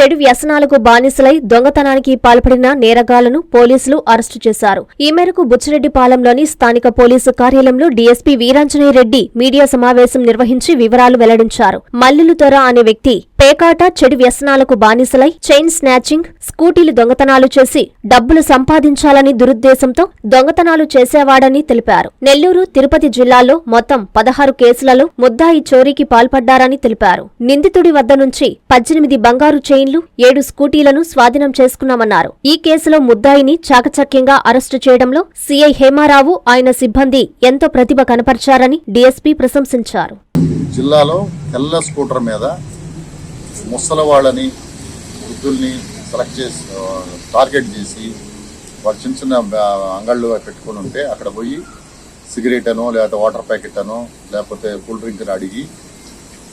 చెడు వ్యసనాలకు బానిసలై దొంగతనానికి పాల్పడిన నేరగాళ్ళను పోలీసులు అరెస్టు చేశారు. ఈ మేరకు బుచ్చిరెడ్డిపాలెంలోని స్థానిక పోలీసు కార్యాలయంలో డీఎస్పీ వీరాంజనేయ రెడ్డి మీడియా సమావేశం నిర్వహించి వివరాలు వెల్లడించారు. మల్లెలు తొర అనే వ్యక్తి పేకాట చెడు వ్యసనాలకు బానిసలై చైన్ స్నాచింగ్ స్కూటీలు దొంగతనాలు చేసి డబ్బులు సంపాదించాలని దురుద్దేశంతో దొంగతనాలు చేసేవాడని తెలిపారు. నెల్లూరు తిరుపతి జిల్లాల్లో మొత్తం పదహారు కేసులలో ముద్దాయి చోరీకి పాల్పడ్డారని తెలిపారు. నిందితుడి వద్ద నుంచి పద్దెనిమిది బంగారు చైన్లు ఏడు స్కూటీలను స్వాధీనం చేసుకున్నామన్నారు. ఈ కేసులో ముద్దాయిని చాకచక్యంగా అరెస్టు చేయడంలో సీఐ హేమారావు ఆయన సిబ్బంది ఎంతో ప్రతిభ కనపరిచారని డీఎస్పీ ప్రశంసించారు. జిల్లాలో తెల్ల స్కూటర్ మీద ముసలి వాళ్ళని వృద్ధుల్ని సెలెక్ట్ చేసి టార్గెట్ చేసి వాళ్ళు చిన్న చిన్న అంగళ్ళు పెట్టుకొని ఉంటే అక్కడ పోయి సిగరెట్ అనో లేకపోతే వాటర్ ప్యాకెట్ అనో లేకపోతే కూల్ డ్రింక్ని అడిగి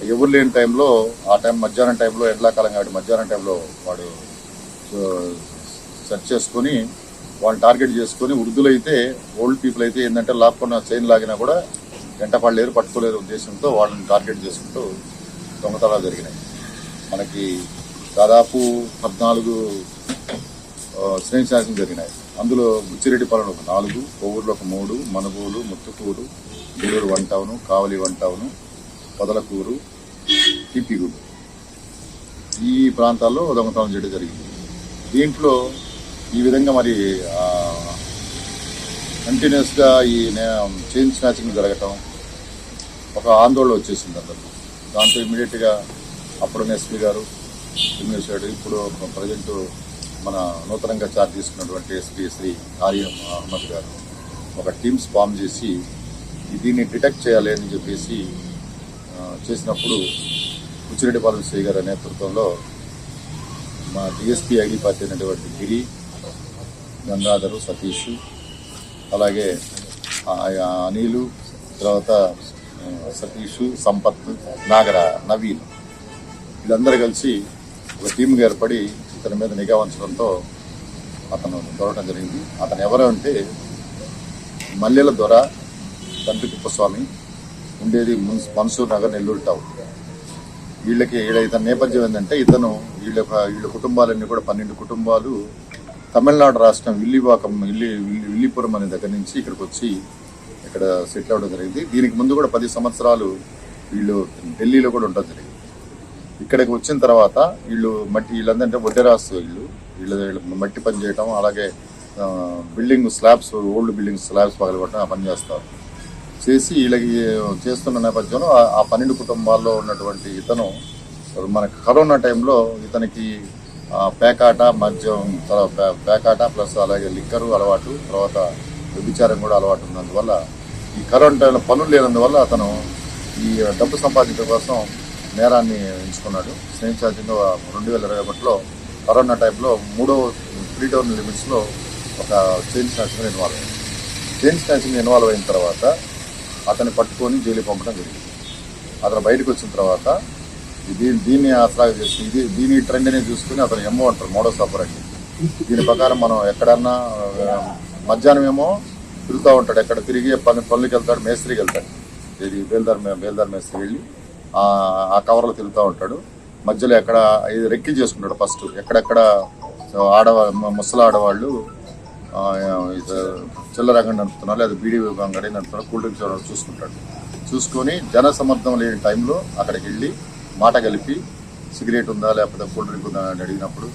ఎవరు లేని టైంలో ఆ టైం మధ్యాహ్నం టైంలో ఎండాకాలం కాబట్టి మధ్యాహ్నం టైంలో వాడు సెర్చ్ చేసుకొని వాళ్ళని టార్గెట్ చేసుకొని వృద్ధులైతే ఓల్డ్ పీపుల్ అయితే ఏంటంటే లాక్కున్న చైన్ లాగినా కూడా గంట పడలేరు పట్టుకోలేరు ఉద్దేశంతో వాళ్ళని టార్గెట్ చేసుకుంటూ దొంగతనాలు జరిగినాయి. మనకి దాదాపు పద్నాలుగు శ్రేణి శాసనం జరిగినాయి. అందులో బుచ్చిరెడ్డిపాలెం ఒక నాలుగు కొవ్వూరులో ఒక మూడు Manugolu Muthukur Gudur one town Kavali one town Podalakur Tippigudu ఈ ప్రాంతాల్లో దొంగతనం చేయడం జరిగింది. దీంట్లో ఈ విధంగా మరి కంటిన్యూస్గా ఈ నే- చైన్ స్నాచింగ్ జరగటం ఒక ఆందోళన వచ్చేసింది అందరూ దాంతో ఇమీడియట్గా అప్పుడున్న ఎస్పీ గారు చేశాడు ఇప్పుడు ప్రజెంట్ మన నూతనంగా చార్జ్ తీసుకున్నటువంటి ఎస్పీ శ్రీ ఆర్యం అహ్మద్ గారు. ఒక టీమ్స్ ఫామ్ చేసి దీన్ని డిటెక్ట్ చేయాలి అని చెప్పేసి చేసినప్పుడు ఉచ్చిరెడ్డిపాలెం శ్రీ గారి నేతృత్వంలో మా డిఎస్పీ ఐడి పార్టీ అయినటువంటి గిరి గంగాధరు సతీష్ అలాగే ఆ, అనిలు తర్వాత సతీష్ సంపత్ నాగర నవీన్. వీళ్ళందరూ కలిసి ఒక టీంగా ఏర్పడి ఇతని మీద నిఘా ఉంచడంతో అతను దొరకడం జరిగింది. అతను ఎవరు అంటే మల్లెల దొర తండ్రి కుప్పస్వామి ఉండేది మన్సూర్ నగర్ నెల్లూరు టౌన్. వీళ్ళకి వీళ్ళ ఇతని నేపథ్యం ఏంటంటే ఇతను వీళ్ళ వీళ్ళ కుటుంబాలన్నీ కూడా పన్నెండు కుటుంబాలు తమిళనాడు రాష్ట్రం విల్లివాకం విల్లి విల్లి- విల్లిపురం అనే దగ్గర నుంచి ఇక్కడికి వచ్చి ఇక్కడ సెటిల్ అవ్వడం జరిగింది. దీనికి ముందు కూడా పది సంవత్సరాలు వీళ్ళు ఢిల్లీలో కూడా ఉండడం జరిగింది. ఇక్కడికి వచ్చిన తర్వాత వీళ్ళు మట్టి వీళ్ళందంటే వడ్డెరాస్తు వీళ్ళు. వీళ్ళు మట్టి పని చేయటం అలాగే building slabs old building slabs పగలగొట్టడం ఆ పని చేస్తారు. చేసి వీళ్ళకి చేస్తున్న నేపథ్యంలో ఆ- పన్నెండు కుటుంబాల్లో ఉన్నటువంటి ఇతను మన కరోనా టైంలో ఇతనికి పేకాట మద్యం తర్వాత పేకాట ప్లస్ అలాగే లిక్కరు అలవాటు తర్వాత వ్యభిచారం కూడా అలవాటు ఉన్నందువల్ల ఈ కరోనా టైంలో పనులు లేనందువల్ల అతను ఈ డబ్బు సంపాదించడం కోసం నేరాన్ని ఎంచుకున్నాడు. స్నేహితుగా రెండు వేల ఇరవై ఒకటిలో కరోనా టైంలో మూడో త్రీ టౌన్ లిమిట్స్లో ఒక చైన్ స్నాచింగ్ ఇన్వాల్వ్ అయ్యింది చైన్ స్నాచింగ్ ఇన్వాల్వ్ అయిన తర్వాత అతన్ని పట్టుకొని జైలుకి పంపడం జరిగింది. అతను బయటకు వచ్చిన తర్వాత దీన్ని దీన్ని ఆసరాగా చేసి ఇది దీని ట్రెండ్ అనేది చూసుకుని అతను ఎమ్మో అంటారు మోడోస్ ఆపరండి దీని ప్రకారం మనం ఎక్కడన్నా మధ్యాహ్నం ఏమో తిరుగుతూ ఉంటాడు. ఎక్కడ తిరిగి పని పనులకి వెళ్తాడు మేస్త్రికి వెళ్తాడు. ఇది బేల్దార్ బేల్దార్ మేస్త్రి వెళ్ళి ఆ కవర్లో తిరుగుతూ ఉంటాడు. మధ్యలో ఎక్కడ ఇది రెక్కి చేసుకుంటాడు ఫస్ట్ ఎక్కడెక్కడ ఆడవా ముసలి ఆడవాళ్ళు ఇది చిల్లర అంగడి నడుపుతున్నారు లేదా బీడీ అంగడి నడుపుతున్నారు కూల్ డ్రింక్స్ చూసుకుంటాడు. చూసుకొని జన సమర్థం లేని టైంలో అక్కడికి వెళ్ళి మాట కలిపి సిగరెట్ ఉందా లేకపోతే కూల్ డ్రింక్ ఉందా అని అడిగినప్పుడు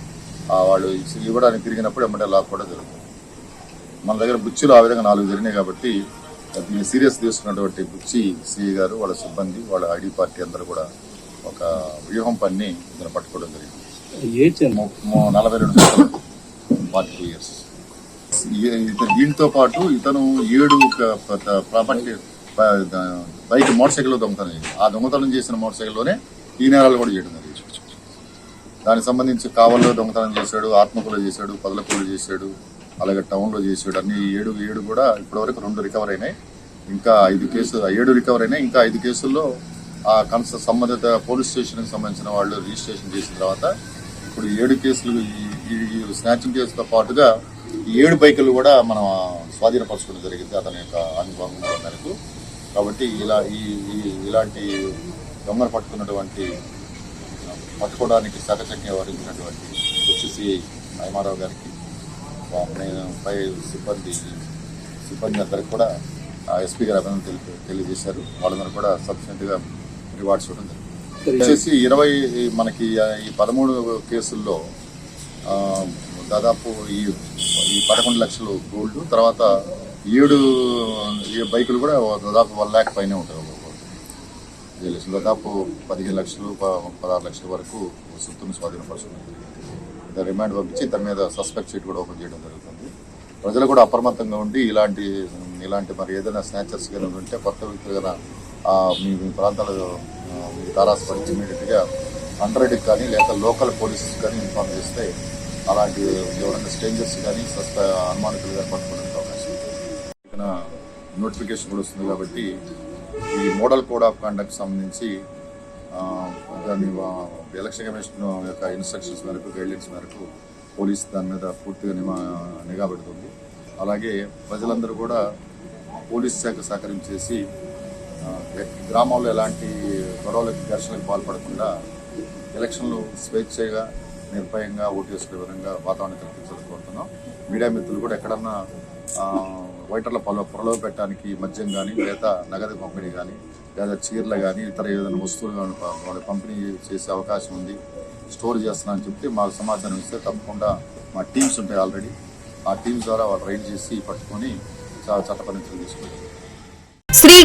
వాళ్ళు ఇవ్వడానికి తిరిగినప్పుడు ఎమ్మటే కూడా జరుగుతుంది. మన దగ్గర బుచ్చులు ఆ విధంగా నాలుగు జరిగినాయి కాబట్టి దీన్ని సీరియస్ తీసుకున్నటువంటి బుచ్చి శ్రీ గారు వాళ్ళ సిబ్బంది వాళ్ళ ఐడి పార్టీ అందరూ కూడా ఒక వ్యూహం పన్ని ఇతను పట్టుకోవడం జరిగింది. నలభై రెండు ఫార్టీ టూ ఇయర్స్ దీంతో పాటు ఇతను ఏడు ప్రాపర్టీ బైక్ మోటార్ సైకిల్ దొంగతనం ఆ దొంగతనం చేసిన మోటార్ సైకిల్లోనే ఈ నేరాలు కూడా చేయడం జరిగింది. దానికి సంబంధించి కావల్లో దొంగతనం చేశాడు ఆత్మకులు చేశాడు పదలకూలు చేశాడు అలాగే టౌన్లో చేసేవాడు అన్ని ఏడు ఏడు కూడా ఇప్పటివరకు రెండు రికవర్ అయినాయి. ఇంకా ఐదు కేసులు ఏడు రికవర్ అయినాయి. ఇంకా ఐదు కేసుల్లో ఆ కన్స సంబంధిత పోలీస్ స్టేషన్కి సంబంధించిన వాళ్ళు రిజిస్ట్రేషన్ చేసిన తర్వాత ఇప్పుడు ఏడు కేసులు ఈ- స్నాచింగ్ కేసుతో పాటుగా ఈ ఏడు బైకులు కూడా మనం స్వాధీనపరచుకోవడం జరిగింది అతని యొక్క అనుభవం మేరకు. కాబట్టి ఇలా ఈ ఈ- ఇలాంటి దొంగలు పట్టుకున్నటువంటి పట్టుకోవడానికి సకచక్యం వ్యవహరించినటువంటి వచ్చేసి నయమారావు గారికి నేను పై సిబ్బంది సిబ్బంది అందరికి కూడా ఎస్పీ గారు అభినందన తెలిపి తెలియజేశారు. వాళ్ళందరూ కూడా సఫిషియెంట్గా రివార్డ్స్ ఇవ్వడం జరిగింది. వచ్చేసి ఇరవై మనకి ఈ పదమూడు కేసుల్లో దాదాపు ఈ ఈ పదకొండు లక్షలు గోల్డ్ తర్వాత ఏడు ఈ బైకులు కూడా దాదాపు వన్ ల్యాక్ పైనే ఉంటాయి. లక్షలు దాదాపు పదిహేను లక్షలు పదహారు లక్షల వరకు సొత్తును స్వాధీనపరచడం జరిగింది. రిమాండ్ పంపించి ఇతని మీద సస్పెక్ట్ షీట్ కూడా ఓపెన్ చేయడం జరుగుతుంది. ప్రజలు కూడా అప్రమత్తంగా ఉండి ఇలాంటి ఇలాంటి మరి ఏదైనా స్నాచర్స్ కానీ ఉంటే కొత్త వ్యక్తులు కానీ మీ మీ ప్రాంతాల్లో మీ ఇమీడియట్గా హండ్రెడ్కి కానీ లేదా లోకల్ పోలీసెస్ కానీ ఇన్ఫార్మ్ చేస్తే అలాంటి ఎవరైనా స్ట్రేంజర్స్ కానీ సస్ప అనుమానితులు కానీ పట్టుకోవడానికి అవకాశం నోటిఫికేషన్ కూడా వస్తుంది కాబట్టి ఈ మోడల్ కోడ్ ఆఫ్ కండక్ట్ సంబంధించి దాన్ని వా- ఎలక్షన్ కమిషన్ యొక్క ఇన్స్ట్రక్షన్స్ మేరకు గైడ్లైన్స్ మేరకు పోలీస్ దాని మీద పూర్తిగా నిమా నిఘా పెడుతుంది. అలాగే ప్రజలందరూ కూడా పోలీస్ శాఖ సహకరించేసి గ్రామాల్లో ఎలాంటి గొడవలకు ఘర్షణలకు పాల్పడకుండా ఎలక్షన్లు స్వేచ్ఛగా నిర్భయంగా ఓటు వేసుకునే విధంగా వాతావరణం కల్పించాలని కోరుతున్నాం. మీడియా మిత్రులు కూడా ఎక్కడన్నా వైటర్ల ఓటర్ల పొల పొరలో పెట్టడానికి మద్యం కానీ లేదా నగదు పంపిణీ కానీ లేదా చీరలు కానీ ఇతర ఏదైనా వస్తువులు కానీ వాళ్ళు పంపిణీ చేసే అవకాశం ఉంది. స్టోర్ చేస్తున్నా అని చెప్తే మాకు సమాచారం ఇస్తే తప్పకుండా మా టీమ్స్ ఉంటాయి ఆల్రెడీ. ఆ టీమ్స్ ద్వారా వాళ్ళు రైడ్ చేసి పట్టుకొని చాలా చట్టపరమైన తీసుకొచ్చారు